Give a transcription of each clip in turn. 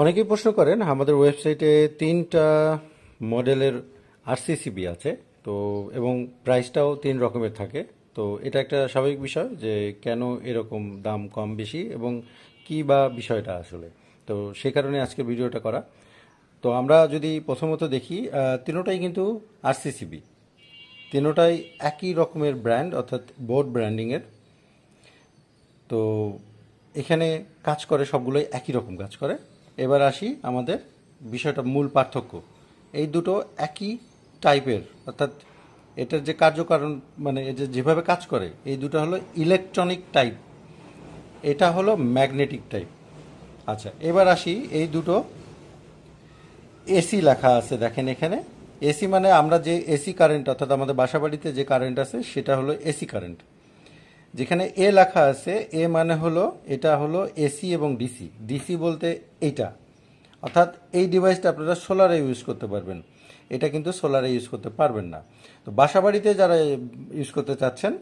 অনেকেই প্রশ্ন করেন, আমাদের ওয়েবসাইটে তিনটা মডেলের আরসিসিবি আছে, তো, এবং প্রাইসটাও তিন রকমের থাকে। তো, এটা একটা স্বাভাবিক বিষয় যে কেন এরকম দাম কম বেশি এবং কি বা বিষয়টা আসলে। তো, সে কারণে আজকে ভিডিওটা করা। তো, আমরা যদি প্রথমত দেখি তিনোটাই কিন্তু আরসিসিবি তিনোটাই একই রকমের ব্র্যান্ড, অর্থাৎ বোর্ড ব্র্যান্ডিংয়ের। তো, এখানে কাজ করে সবগুলোই একই রকম কাজ করে। এবার আসি আমাদের বিষয়টা মূল পার্থক্য। এই দুটো একই টাইপের, অর্থাৎ এটার যে কার্যকারণ মানে এ যেভাবে কাজ করে, এই দুটো হলো ইলেকট্রনিক টাইপ। এটা হলো ম্যাগনেটিক টাইপ। আচ্ছা এবার আসি এই দুটো এসি লেখা আছে, দেখেন এখানে। এসি মানে আমরা যে এসি কারেন্ট, অর্থাৎ আমাদের বাসাবাড়িতে যে কারেন্ট আছে, সেটা হলো এসি কারেন্ট। যেখানে এ লেখা আছে, এ মানে হলো, এটা হলো এসি এবং ডিসি ডিসি বলতে এইটা। অর্থাৎ এই ডিভাইসটা আপনারা সোলারে ইউজ করতে পারবেন। এটা কিন্তু সোলারে ইউজ করতে পারবেন না। তো বাসাবাড়িতে যারা ইউজ করতে চাচ্ছেন,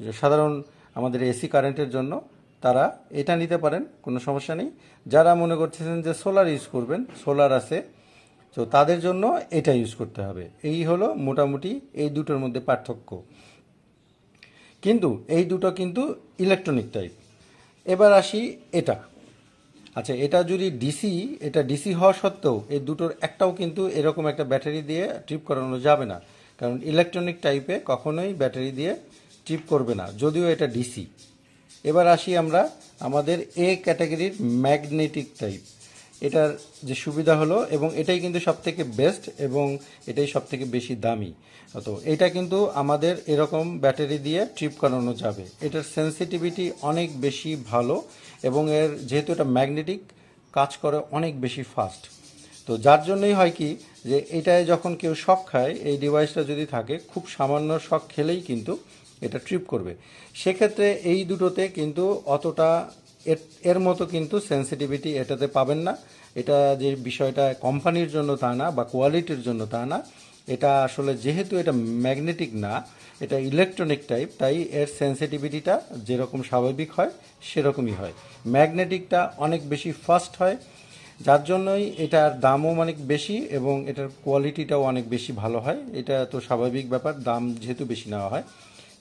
যে সাধারণ আমাদের এসি কারেন্টের জন্য, তারা এটা নিতে পারেন, কোনো সমস্যা নেই। যারা মনে করতেছেন যে সোলার ইউজ করবেন সোলার আছে, তো তাদের জন্য এটা ইউজ করতে হবে। এই হলো মোটামুটি এই দুটোর মধ্যে পার্থক্য। কিন্তু এই দুটো কিন্তু ইলেকট্রনিক টাইপ এবার আসি এটা। আচ্ছা এটা যদি ডিসি এটা ডিসি হওয়া সত্ত্বেও এই দুটোর একটাও কিন্তু এরকম একটা ব্যাটারি দিয়ে ট্রিপ করানো যাবে না। কারণ ইলেকট্রনিক টাইপে কখনোই ব্যাটারি দিয়ে ট্রিপ করবে না, যদিও এটা ডিসি এবার আসি আমরা আমাদের এ ক্যাটাগরির ম্যাগনেটিক টাইপ এটার যে সুবিধা হলো এবং এটাই কিন্তু সব থেকে বেস্ট এবং এটাই সব থেকে বেশি দামি। তো এটা কিন্তু আমাদের এরকম ব্যাটারি দিয়ে ট্রিপ করানো যাবে। এটার সেন্সিটিভিটি অনেক বেশি ভালো এবং এর যেহেতু এটা ম্যাগনেটিক কাজ করে অনেক বেশি ফাস্ট তো যার জন্যই হয় কি যে এটায় যখন কেউ শখ খায়, এই ডিভাইসটা যদি থাকে, খুব সামান্য শখ খেলেই কিন্তু এটা ট্রিপ করবে। সেক্ষেত্রে এই দুটোতে কিন্তু অতটা এর এর মতো কিন্তু সেন্সিটিভিটি এটাতে পাবেন না। এটা যে বিষয়টা কোম্পানির জন্য তা না বা কোয়ালিটির জন্য তা না। এটা আসলে যেহেতু এটা ম্যাগনেটিক না, এটা ইলেকট্রনিক টাইপ তাই এর সেন্সিটিভিটিটা যেরকম স্বাভাবিক হয়, সেরকমই হয়। ম্যাগনেটিকটা অনেক বেশি ফাস্ট হয়, যার জন্যই এটার দামও অনেক বেশি এবং এটার কোয়ালিটিটাও অনেক বেশি ভালো হয়। এটা তো স্বাভাবিক ব্যাপার, দাম যেহেতু বেশি নেওয়া হয়।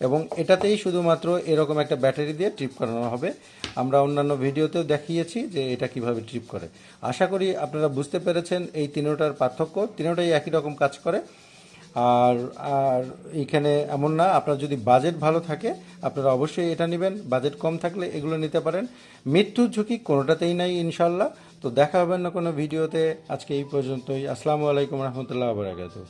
এবং এটাতেই শুধুমাত্র এরকম একটা ব্যাটারি দিয়ে ট্রিপ করানো হবে। আমরা অন্যান্য ভিডিওতেও দেখিয়েছি যে এটা কীভাবে ট্রিপ করে। আশা করি আপনারা বুঝতে পেরেছেন এই তিনোটার পার্থক্য। তিনোটাই একই রকম কাজ করে। আর আর এখানে এমন না, আপনার যদি বাজেট ভালো থাকে, আপনারা অবশ্যই এটা নেবেন। বাজেট কম থাকলে এগুলো নিতে পারেন। মৃত্যুর ঝুঁকি কোনোটাতেই নাই ইনশাল্লাহ তো দেখা হবে না কোনো ভিডিওতে। আজকে এই পর্যন্তই। আসসালামু আলাইকুম রহমতুল্লাহ আবরাকাতু